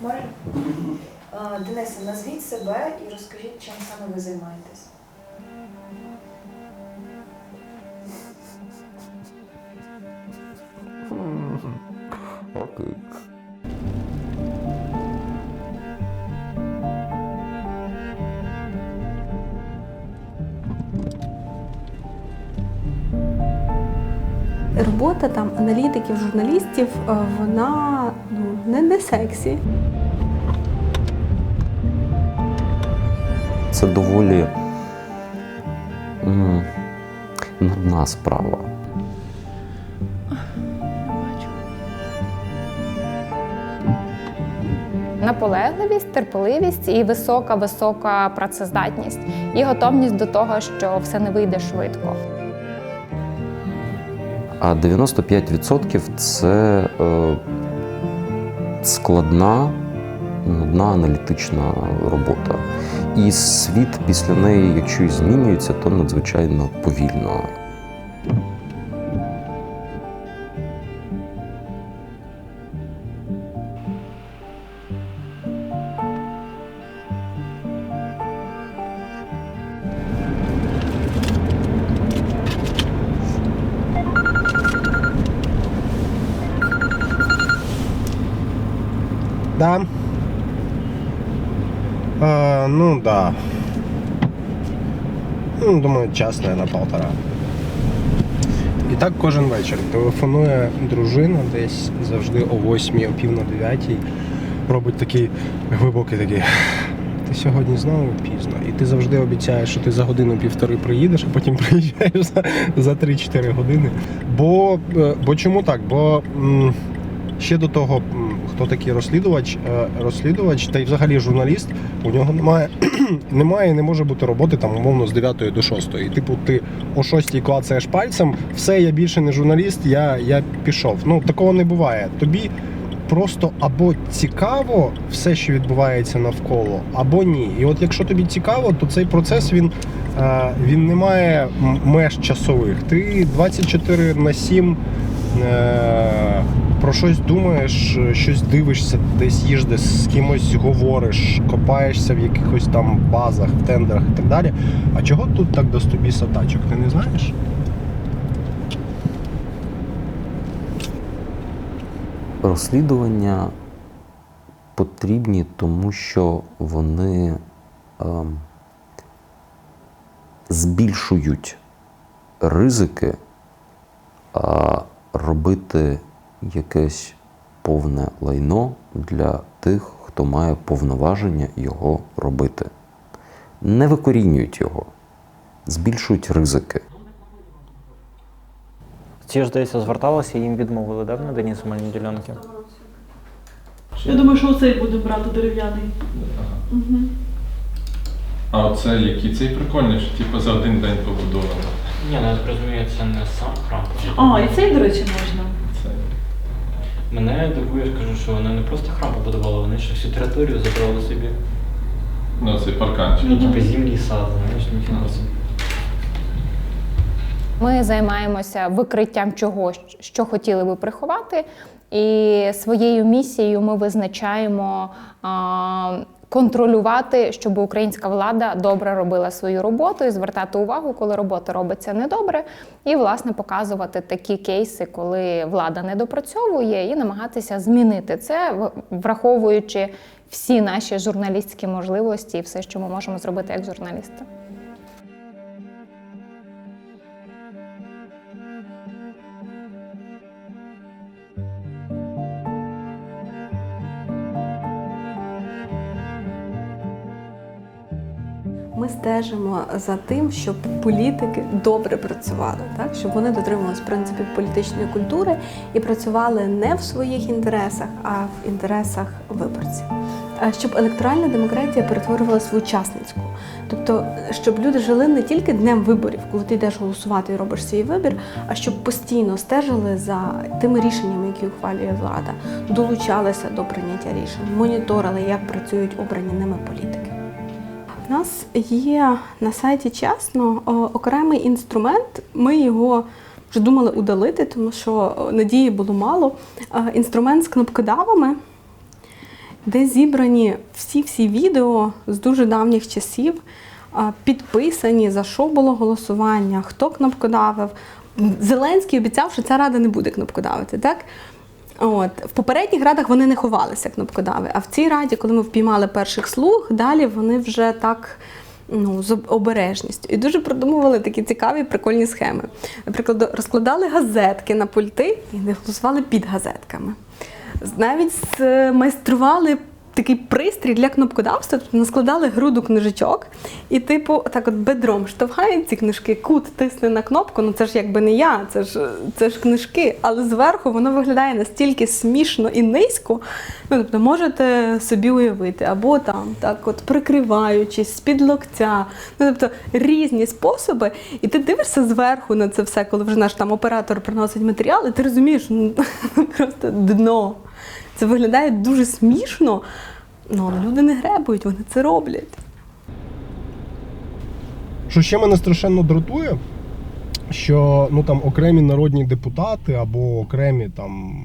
Можна? Денисе, назвіть себе і розкажіть, чим саме ви займаєтесь. Окей. Робота там аналітиків, журналістів, е, вона ну, не, не сексі. Це доволі м, нудна справа. Наполегливість, терпеливість і висока, висока працездатність, і готовність до того, що все не вийде швидко. А 95% це е, складна, нудна аналітична робота. І світ після неї, якщо і змінюється, то надзвичайно повільно. Да. А, ну да. Ну, думаю, час, наверное, полтора. І так кожен вечір. Телефонує дружина десь завжди о 8, о пів на 9. Робить такий глибокий такий. Ти сьогодні знову пізно. І ти завжди обіцяєш, що ти за годину-півтори приїдеш, а потім приїжджаєш за, за 3-4 години. Бо, е, бо чому так? Бо ще до того, хто такий розслідувач, е, розслідувач та й взагалі журналіст, у нього немає, немає не може бути роботи там умовно з 9 до 6. І типу, ти о 6 клацаєш пальцем, все, я більше не журналіст, я, я пішов. Ну такого не буває. Тобі просто або цікаво все, що відбувається навколо, або ні. І от якщо тобі цікаво, то цей процес він, е, він не має меж часових. Ти 24 на 7 е, про щось думаєш, щось дивишся, десь їждеш, з кимось говориш, копаєшся в якихось там базах, в тендерах і так далі. А чого тут так до стобіса тачок? Ти не знаєш? Розслідування потрібні, тому що вони ем, збільшують ризики, робити якесь повне лайно для тих, хто має повноваження його робити. Не викорінюють його, збільшують ризики. Ці ж, здається, зверталися і їм відмовили, да, в наданні земельної ділянки? Я думаю, що оцей буде брати дерев'яний. Угу. А оце який цей прикольний, що типу за один день побудовано. Ні, ну я так розумію, це не сам храм. А, і цей, до речі, можна. Мене дивує, скажу, що вони не просто храм побудували, вони ще всю територію забрали собі. ну цей парканчик. Ну, типу зімній сад, знаєш, ніфіга собі. Ми займаємося викриттям чогось, що хотіли би приховати, і своєю місією ми визначаємо а, контролювати, щоб українська влада добре робила свою роботу і звертати увагу, коли робота робиться недобре, і власне показувати такі кейси, коли влада не допрацьовує, і намагатися змінити це, враховуючи всі наші журналістські можливості і все, що ми можемо зробити як журналісти. Стежимо за тим, щоб політики добре працювали, так щоб вони дотримувалися принципів політичної культури і працювали не в своїх інтересах, а в інтересах виборців. Щоб електоральна демократія перетворювалася в учасницьку, тобто щоб люди жили не тільки днем виборів, коли ти йдеш голосувати і робиш свій вибір, а щоб постійно стежили за тими рішеннями, які ухвалює влада, долучалися до прийняття рішень, моніторили, як працюють обрані ними політики. У нас є на сайті чесно окремий інструмент. Ми його вже думали удалити, тому що е, надії було мало. Е, Інструмент з кнопкодавами, де зібрані всі-всі відео з дуже давніх часів, е, підписані, за що було голосування, хто кнопкодавив. Зеленський обіцяв, що ця рада не буде кнопкодавити, так? От в попередніх радах вони не ховалися кнопкодави. А в цій раді, коли ми впіймали перших слуг, далі вони вже так. Ну, з обережністю. І дуже продумували такі цікаві прикольні схеми. Наприклад, розкладали газетки на пульти і не голосували під газетками. Навіть майстрували такий пристрій для кнопкодавства, тобто наскладали груду книжечок, і, типу, так от бедром штовхають ці книжки, кут тисне на кнопку. Ну це ж якби не я, це ж це ж книжки. Але зверху воно виглядає настільки смішно і низько. Ну, тобто можете собі уявити, або там так, от прикриваючись з-під локтя. Ну, тобто різні способи. І ти дивишся зверху на це все, коли вже наш там оператор приносить матеріал, і ти розумієш, ну просто дно. Це виглядає дуже смішно, ну, але люди не гребують, вони це роблять. Що ще мене страшенно дратує, що ну там окремі народні депутати або окремі там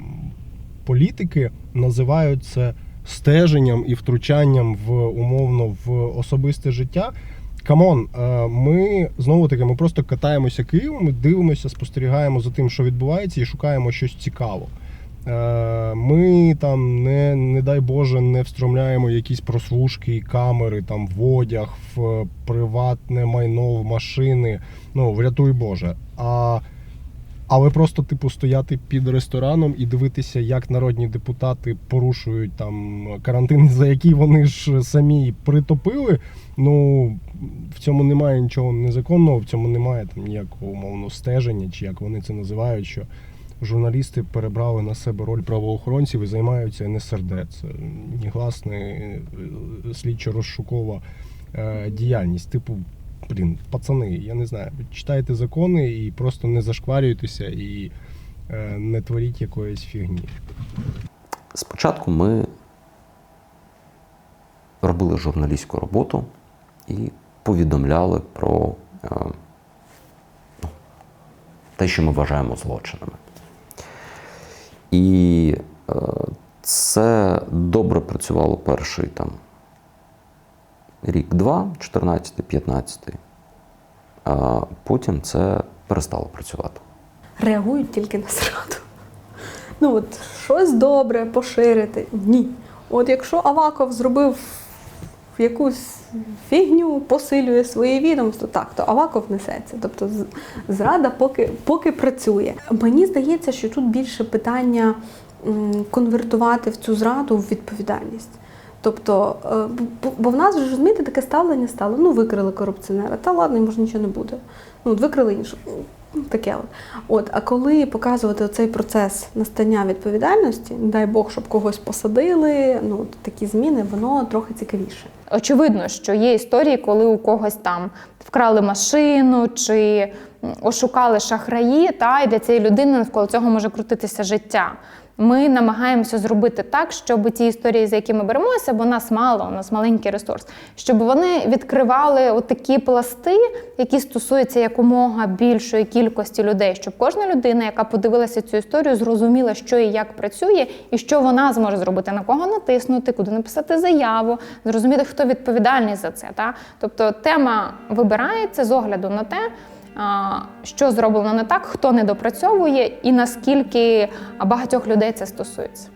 політики називають це стеженням і втручанням в умовно в особисте життя. Камон, е, ми знову таки ми просто катаємося Києвом, ми дивимося, спостерігаємо за тим, що відбувається, і шукаємо щось цікаве. Е, Ми там не, не дай Боже, не встромляємо якісь прослушки камери там в одяг, в приватне майно, в машини. Ну, врятуй Боже. А, але просто, типу, стояти під рестораном і дивитися, як народні депутати порушують там карантин, за який вони ж самі притопили. Ну в цьому немає нічого незаконного, в цьому немає там ніякого умовно стеження, чи як вони це називають. що журналісти перебрали на себе роль правоохоронців і займаються НСРД. Це негласна слідчо-розшукова е, діяльність. Типу, блін, пацани, я не знаю, читайте закони і просто не зашкварюйтеся і е, не творіть якоїсь фігні. Спочатку ми робили журналістську роботу і повідомляли про е, ну, те, що ми вважаємо злочинами. І е, це добре працювало перший там рік-два, 14-15. А потім це перестало працювати. Реагують тільки на зраду. Ну от щось добре поширити. Ні. От якщо Аваков зробив якусь фігню, посилює своє відомство, так, то Аваков несеться. Тобто зрада поки, поки працює. Мені здається, що тут більше питання конвертувати в цю зраду в відповідальність. Тобто, е, бо- в нас вже розумієте, таке ставлення стало. Ну, викрили корупціонера, та ладно, ж нічого не буде. Ну, от викрили інше. Ну, Таке от. От, а коли показувати цей процес настання відповідальності, не дай Бог, щоб когось посадили, ну такі зміни, воно трохи цікавіше. Очевидно, що є історії, коли у когось там вкрали машину чи ошукали шахраї, та і для цієї людини навколо цього може крутитися життя. Ми намагаємося зробити так, щоб ті історії, за які ми беремося, бо нас мало, у нас маленький ресурс, щоб вони відкривали отакі пласти, які стосуються якомога більшої кількості людей, щоб кожна людина, яка подивилася цю історію, зрозуміла, що і як працює, і що вона зможе зробити, на кого натиснути, куди написати заяву, зрозуміти, хто відповідальний за це. Та? Тобто тема вибирається з огляду на те, що зроблено не так, хто не допрацьовує і наскільки багатьох людей це стосується.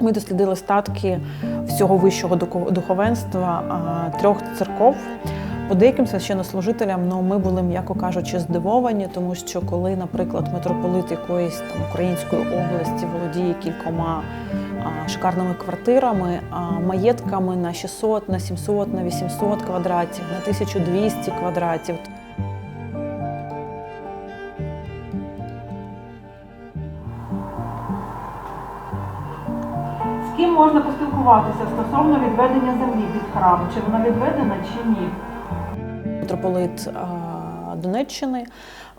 Ми дослідили статки всього вищого духовенства трьох церков. По деяким священнослужителям ну, ми були, м'яко кажучи, здивовані, тому що коли, наприклад, митрополит якоїсь там української області володіє кількома шикарними квартирами, маєтками на 600, на 700, на 800 квадратів, на 1200 квадратів. З ким можна поспілкуватися стосовно відведення землі під храм? Чи вона відведена, чи ні? митрополит Донеччини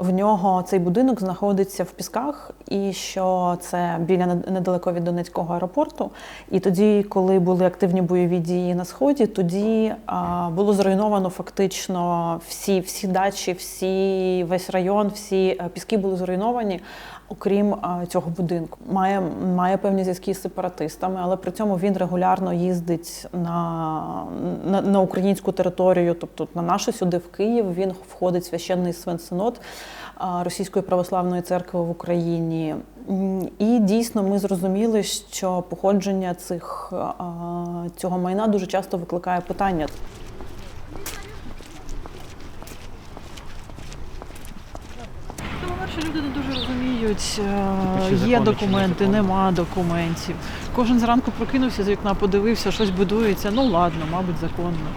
в нього цей будинок знаходиться в Пісках, і що це біля недалеко від Донецького аеропорту. І тоді, коли були активні бойові дії на сході, тоді а, було зруйновано фактично всі, всі дачі, всі весь район, всі е, піски були зруйновані. Окрім цього будинку, має, має певні зв'язки з сепаратистами, але при цьому він регулярно їздить на, на, на українську територію, тобто на нашу сюди в Київ. Він входить в священний свенсинод Російської православної церкви в Україні. І дійсно ми зрозуміли, що походження цих, цього майна дуже часто викликає питання. Ну, по-перше, люди не дуже розуміють, е, є документи, нема документів. Кожен зранку прокинувся з вікна, подивився, щось будується. Ну ладно, мабуть, законно.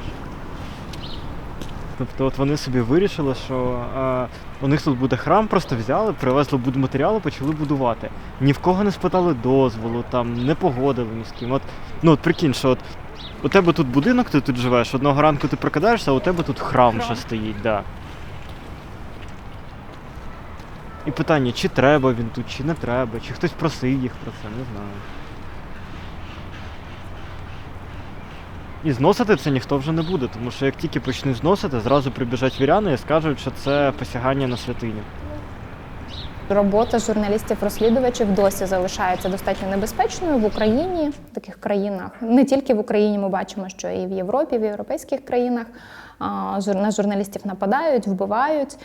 Тобто, от вони собі вирішили, що е, у них тут буде храм, просто взяли, привезли будматеріали, почали будувати. Ні в кого не спитали дозволу, там не погодили ні з ким. От, ну от прикинь, що от у тебе тут будинок, ти тут живеш, одного ранку ти прокидаєшся, а у тебе тут храм, ще стоїть, да. І питання, чи треба він тут, чи не треба, чи хтось просив їх про це, не знаю. І зносити це ніхто вже не буде, тому що як тільки почнуть зносити, зразу прибіжать віряни і скажуть, що це посягання на святиню. Робота журналістів-розслідувачів досі залишається достатньо небезпечною в Україні, в таких країнах. Не тільки в Україні ми бачимо, що і в Європі, і в європейських країнах на журналістів нападають, вбивають.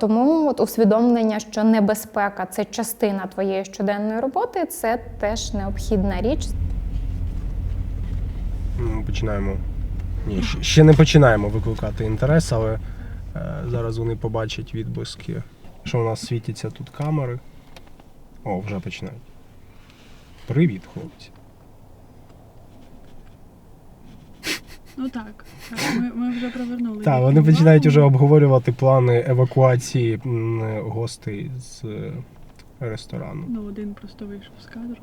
Тому от усвідомлення, що небезпека це частина твоєї щоденної роботи, це теж необхідна річ. Ми починаємо. Ні, ще- не починаємо викликати інтерес, але е, зараз вони побачать відблиски, що у нас світяться тут камери. О, вже починають. Привіт, хлопці. Ну так, ми, ми вже привернули. Так, вони починають вже обговорювати плани евакуації м, гостей з е, ресторану. Ну, один просто вийшов з кадру.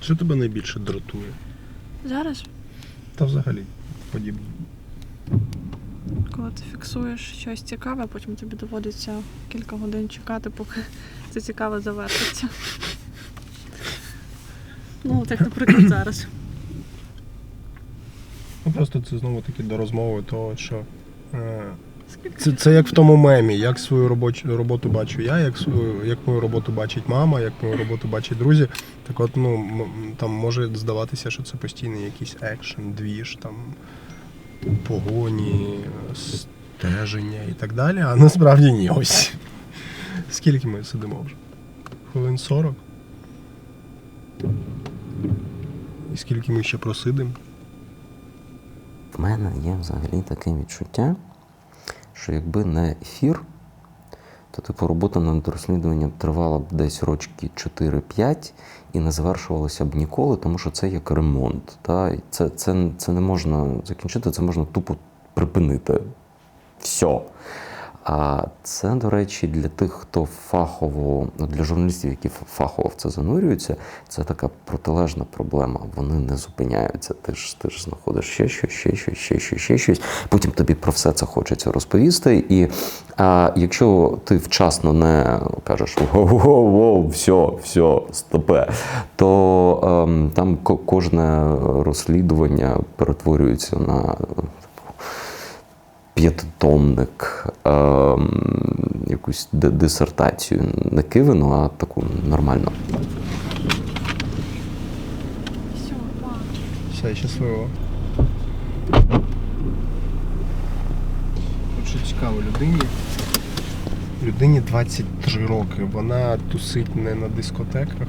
Що тебе найбільше дратує? Зараз, Та взагалі подібне. коли ти фіксуєш щось цікаве, потім тобі доводиться кілька годин чекати, поки це цікаве завершиться. Ну, так, наприклад, зараз. Ну просто це знову таки до розмови того, що. Е, Це, це як в тому мемі, як свою робочу роботу бачу я, як свою, як мою роботу бачить мама, як мою роботу бачать друзі. Так от, ну м- там може здаватися, що це постійний якийсь екшен, двіж, там погоні, стеження і так далі. А насправді ні, ось. Скільки ми сидимо вже? Хвилин 40? І скільки ми ще просидимо? В мене є взагалі таке відчуття, що якби не ефір, то типу робота над розслідуванням тривала б десь рочки 4-5 і не завершувалася б ніколи, тому що це як ремонт. Та? Це, це, це не можна закінчити, це можна тупо припинити. Все. А це, до речі, для тих, хто фахово, ну, для журналістів, які фахово в це занурюються, це така протилежна проблема. Вони не зупиняються. Ти ж ти ж знаходиш ще щось, ще щось, ще щось, ще щось. Потім тобі про все це хочеться розповісти. І а, якщо ти вчасно не кажеш воу-воу, все, все, стопе, то ем, там ко- кожне розслідування перетворюється на п'ятитомник, ем, якусь дисертацію, не кивину, а таку нормальну. Все, щасливо. Що цікаво, людині. Людині 23 роки. Вона тусить не на дискотеках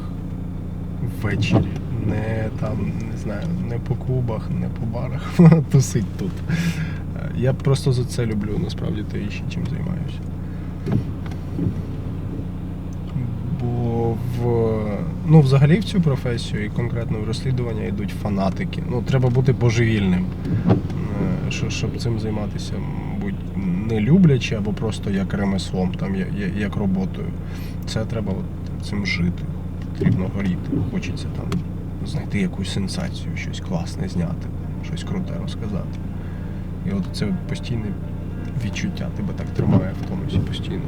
ввечері, не там, не знаю, не по клубах, не по барах. Вона тусить тут. Я просто за це люблю насправді те чим займаюся. Бо в ну, взагалі в цю професію і конкретно в розслідування йдуть фанатики. Ну, треба бути божевільним, е, щоб цим займатися, мабуть, не люблячи або просто як ремеслом, там, як роботою. Це треба от цим жити. Потрібно горіти. Хочеться там знайти якусь сенсацію, щось класне зняти, щось круте розказати. І от це постійне відчуття тебе так тримає в тонусі постійно.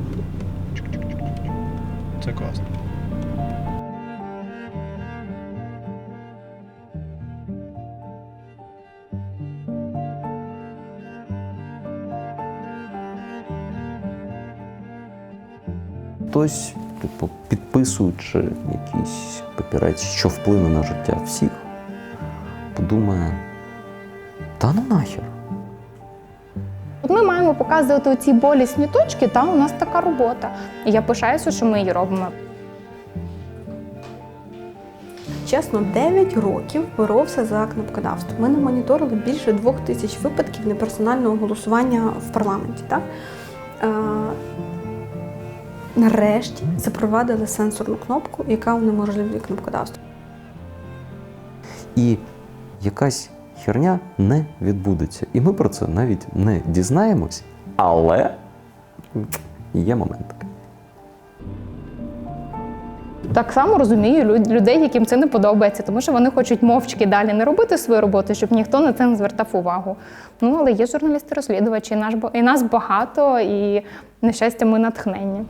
Це класно. Хтось, типу, підписуючи якийсь папірець, що вплине на життя всіх, подумає, та ну нахер. Ми показувати ці болісні точки, та у нас така робота. І я пишаюся, що ми її робимо. Чесно, 9 років боровся за кнопкодавство. Ми намоніторили більше двох тисяч випадків неперсонального голосування в парламенті. Так? Е, нарешті запровадили сенсорну кнопку, яка унеможливлює кнопкодавство. І якась херня не відбудеться. І ми про це навіть не дізнаємось, але є момент. Так само розумію людей, яким це не подобається, тому що вони хочуть мовчки далі не робити свою роботу, щоб ніхто на це не звертав увагу. Ну але є журналісти-розслідувачі, і нас багато, і на щастя, ми натхнення.